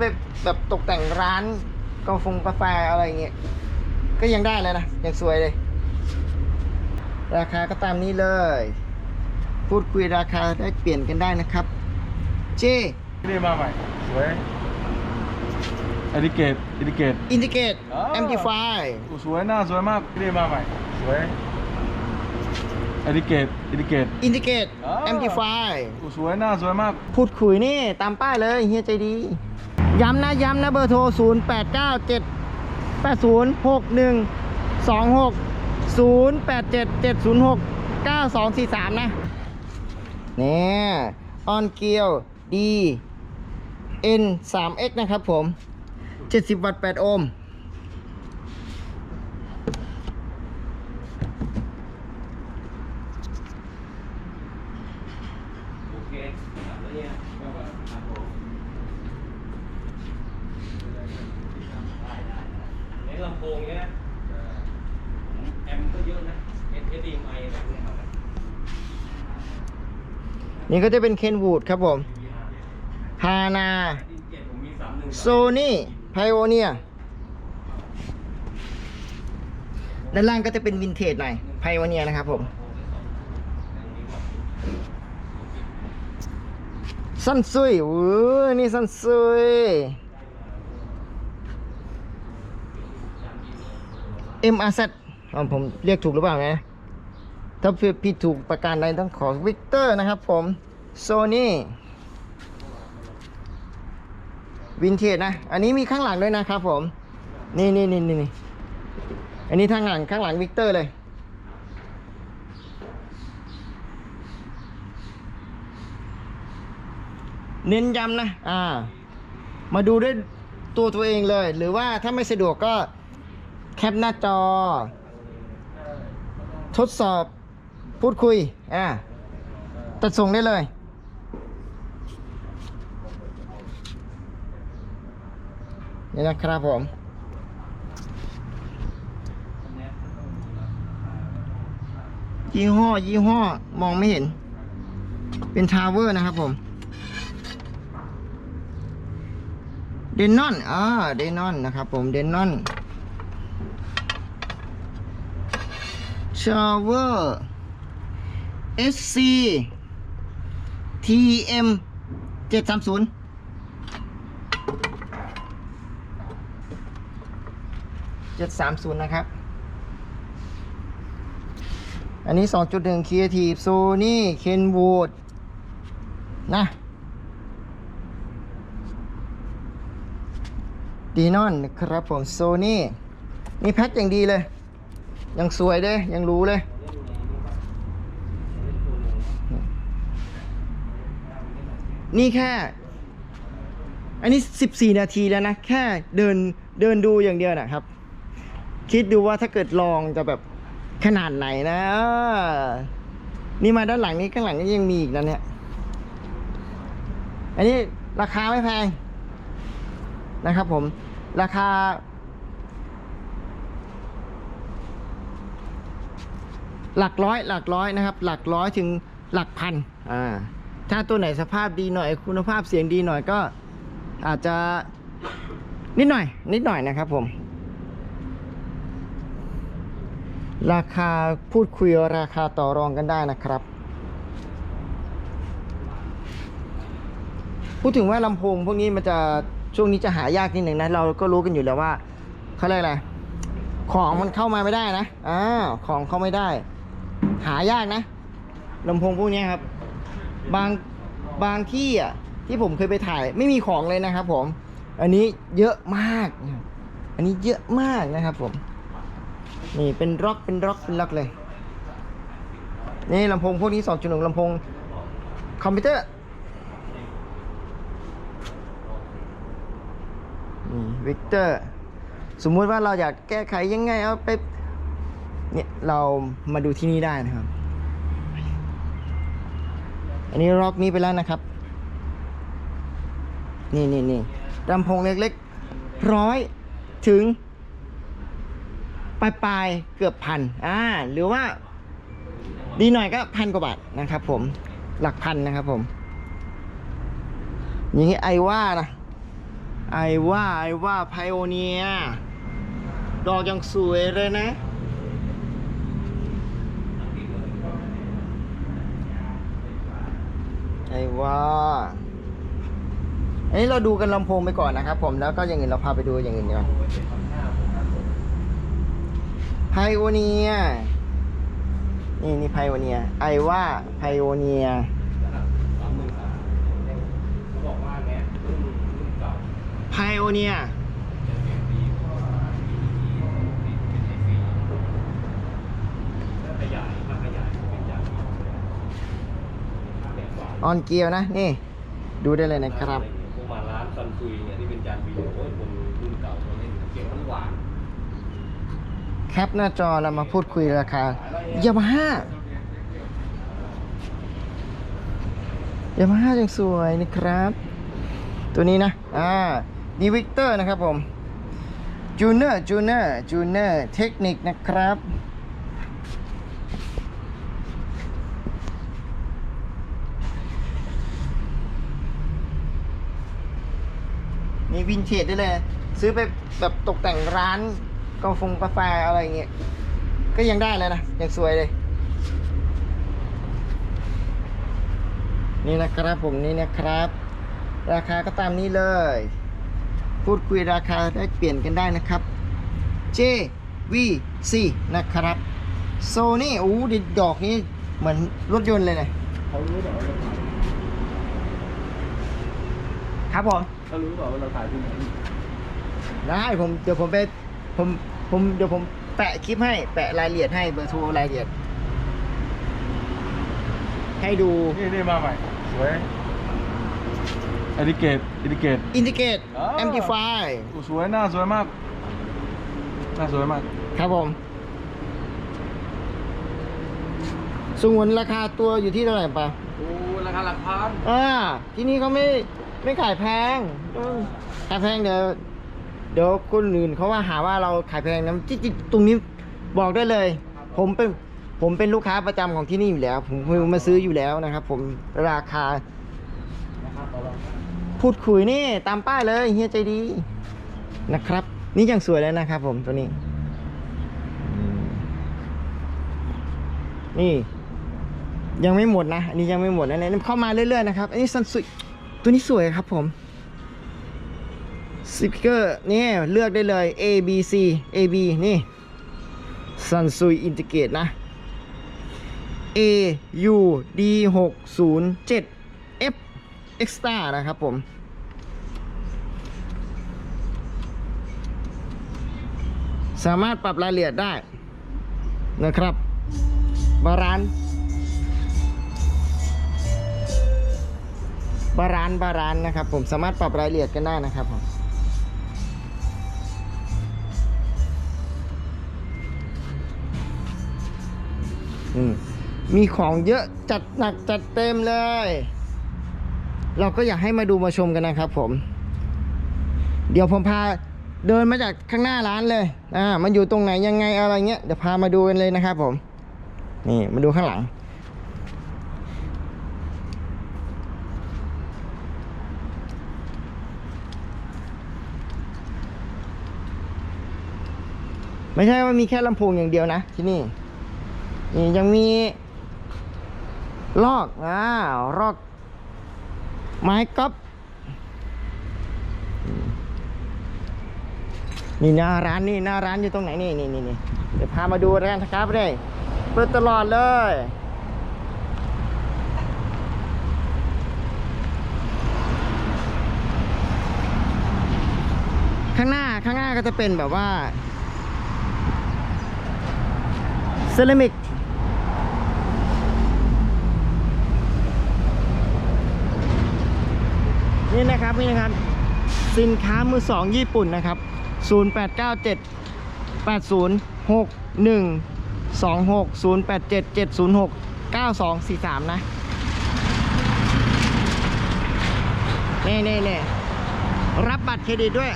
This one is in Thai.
ไปแบบตกแต่งร้านกาแฟกาแฟอะไรอย่างเงี้ยก็ยังได้เลยนะ ยังสวยเลย ราคาก็ตามนี้เลย พูดคุยราคาได้เปลี่ยนกันได้นะครับ เจนี่มาใหม่ สวยเอดิเกตเอดิเกต อินดิเกตอ๋อ แอมพลิฟายสวยหน้าสวยมากนี่มาใหม่ สวยเอดิเกตเอดิเกต อินดิเกตอ๋อ แอมพลิฟายสวยหน้าสวยมากพูดคุยนี่ ตามป้ายเลยเฮียใจดี ย้ำนะย้ำนะเบอร์โทร 0 8 9 7 8 0 6 1 2 6 0 8 7 7 0 6 9 2 4 3 นะเนี่ยออนเกียวดี N 3 X นะครับผม 70 วัตต์ 8 โอห์มโอเคแล้วเนี่ยก็ว่าครับผมได้ได้ในลำโพงเนี่ยนะแอมก็เยอะนะเอสดีไมอะไรพวกนี้ครับ นี่ก็จะเป็นเคนวูดครับผมฮานาโซนี่ไพโอเนียด้านล่างก็จะเป็นวินเทจหน่อยไพโอเนียนะครับผม สั้นซุยอู้นี่สั้นซุย MRZ อ๋อผมเรียกถูกหรือเปล่านะ ถ้าผิดถูกประการใดต้องขอวิกเตอร์นะครับผมโซนี่วินเทจนะ อันนี้มีข้างหลังด้วยนะครับผมนี่นี่นี่นี่นี่อันนี้ทางหลังข้างหลังวิกเตอร์เลยเน้นย้ำนะ อ่า มาดูด้วยตัวตัวเองเลย หรือว่าถ้าไม่สะดวกก็แคปหน้าจอ ทดสอบ พูดคุย อ่าตัดส่งได้เลย นี่นะครับผม ยี่ห้อ ยี่ห้อ มองไม่เห็น เป็นทาวเวอร์นะครับผม เดนนอน อ่า เดนนอนนะครับผม เดนนอน ชาวเวอร์ SC TM 730 730นะครับ อันนี้2.1 Creative Sony Kenwood นะดีนอนนะครับผม Sony นี่มีแพ็คอย่างดีเลย ยังสวยเลย ยังรู้เลย นี่แค่ อันนี้ 14 นาทีแล้วนะ แค่เดินเดินดูอย่างเดียวนะครับ คิดดูว่าถ้าเกิดลองจะแบบขนาดไหนนะ นี่มาด้านหลังนี้ข้างหลังก็ยังมีอีกนะเนี่ย อันนี้ราคาไม่แพงนะครับผม ราคา หลักร้อย หลักร้อยนะครับ หลักร้อยถึงหลักพัน อ่า ถ้าตัวไหนสภาพดีหน่อย คุณภาพเสียงดีหน่อยก็อาจจะนิดหน่อย นิดหน่อยนะครับผม ราคาพูดคุยราคาต่อรองกันได้นะครับ พูดถึงว่าลำโพงพวกนี้มันจะช่วงนี้จะหายากนิดหนึ่งนะ เราก็รู้กันอยู่แล้วว่าเขาเรียกอะไรของมันเข้ามาไม่ได้นะอ่าของเข้าไม่ได้ หายากนะลำโพงพวกนี้ครับ บางบางที่อะที่ผมเคยไปถ่ายไม่มีของเลยนะครับ ผม อันนี้เยอะมาก อันนี้เยอะมากนะครับ ผม นี่เป็นร็อกเป็นร็อกเป็นร็อกเลย นี่ลำโพงพวกนี้2.1ลำโพงคอมพิวเตอร์นี่วิกเตอร์สมมุติว่าเราอยากแก้ไขยังไงเอาไปเนี่ยเรามาดูที่นี่ได้นะครับ อันนี้ร็อกนี้ไปแล้วนะครับ นี่นี่นี่ลำโพงเล็กๆร้อยถึงปลายปลายๆเกือบพันอ่าหรือว่าดีหน่อยก็พันกว่าบาทนะครับผมหลักพันนะครับผม อย่างนี้ไอว่านะไอว่าไอว่าไพโอเนียดอกยังสวยเลยนะ ไอว่าอันนี้เราดูกันลำโพงไปก่อนนะครับผมแล้วก็อย่างอื่นเราพาไปดูอย่างอื่นดีกว่าไพโอเนียนี่นี่ไพโอเนียไอว่าไพโอเนียสามหมื่นสามเขาบอเนียรุ่นรุ่นเก่าไพโอเนีย จะเสียงดีกว่าที่ที่เป็นไอซีถ้าขยายถ้าขยายเป็นอย่างนี้เด็กกว่า ออนเกียวนะ นี่ ดูได้เลยนะครับพวกมาร้านซันซุยเนี่ยที่เป็นจานวีโอ้ยคนรุ่นเก่าเขาเล่นเสียงมันหวานแคปหน้าจอเรามาพูดคุยราคายามาฮ่ายามาฮ่าจังสวยนะครับ ตัวนี้นะ อ่านี่วิกเตอร์นะครับผมจูเนอร์จูเนอร์จูเนอร์เทคนิคนะครับ นี่วินเทจได้เลย ซื้อไปแบบตกแต่งร้านกาแฟกาแฟอะไรอย่างเงี้ยก็ยังได้เลยนะยังสวยเลย นี่นะครับผมนี่นะครับ ราคาก็ตามนี้เลย พูดคุยราคาได้เปลี่ยนกันได้นะครับ JVC นะครับโซนี่โอ้ดิดอกนี้เหมือนรถยนต์เลยเนี่ยเขารู้เปล่าว่าเราถ่ายครับผม เขารู้เปล่าว่าเราถ่ายที่ไหนได้ผมเดี๋ยวผมไปผมผมเดี๋ยวผมแปะคลิปให้แปะรายละเอียดให้เบอร์โทรรายละเอียด ให้ดูนี่นี่มาใหม่ สวยเอดิเกตเอดิเกตอินทิเกตอ๋อ แอมพลิฟายสวยหน้าสวยมาก หน้าสวยมาก ครับผมสงวนราคาตัวอยู่ที่เท่าไหร่ปะโอ้ราคาหลักพันอ่าที่นี่เขาไม่ ไม่ขายแพงอืมขายแพงเดี๋ยวเดี๋ยวคนอื่นเขาว่าหาว่าเราขายแพงนะจริงๆตรงนี้บอกได้เลย ผมเป็นผมเป็นลูกค้าประจำของที่นี่อยู่แล้ว ผมมาซื้ออยู่แล้วนะครับ ผมราคา พูดคุยนี่ตามป้ายเลยเฮียใจดีนะครับ นี่ยังสวยเลยนะครับ ผมตัวนี้ นี่ ยังไม่หมดนะอันนี้ยังไม่หมดนะเนี่ยเข้ามาเรื่อยๆนะครับ อันนี้ซันสุย ตัวนี้สวยครับผมสติกเกอร์นี่เลือกได้เลย A B C A B นี่ซันซุยอินทิเกตนะ A U D 6 0 7 F Extra นะครับผม สามารถปรับรายละเอียดได้นะครับ บาลานซ์ บาลานบาลานนะครับ ผมสามารถปรับรายละเอียดกันได้นะครับผมอืมมีของเยอะจัดหนักจัดเต็มเลย เราก็อยากให้มาดูมาชมกันนะครับผม เดี๋ยวผมพาเดินมาจากข้างหน้าร้านเลย อ่า มันอยู่ตรงไหนยังไงอะไรเงี้ย เดี๋ยวพามาดูกันเลยนะครับผม นี่ มาดูข้างหลัง ไม่ใช่ว่ามีแค่ลำโพงอย่างเดียวนะ ที่นี่นี่ยังมีลอกอ้าลอก ไม้ก๊อฟนี่หน้าร้านนี่หน้าร้านอยู่ตรงไหนนี่นี่นี่เดี๋ยวพามาดูกันนะครับเลยเปิดตลอดเลยข้างหน้าข้างหน้าก็จะเป็นแบบว่า เซรามิกนี่นะครับนี่นะครับ สินค้ามือสองญี่ปุ่นนะครับ 0897 806 126 087 706 9243 นะนี่นี่นี่รับบัตรเครดิตด้วย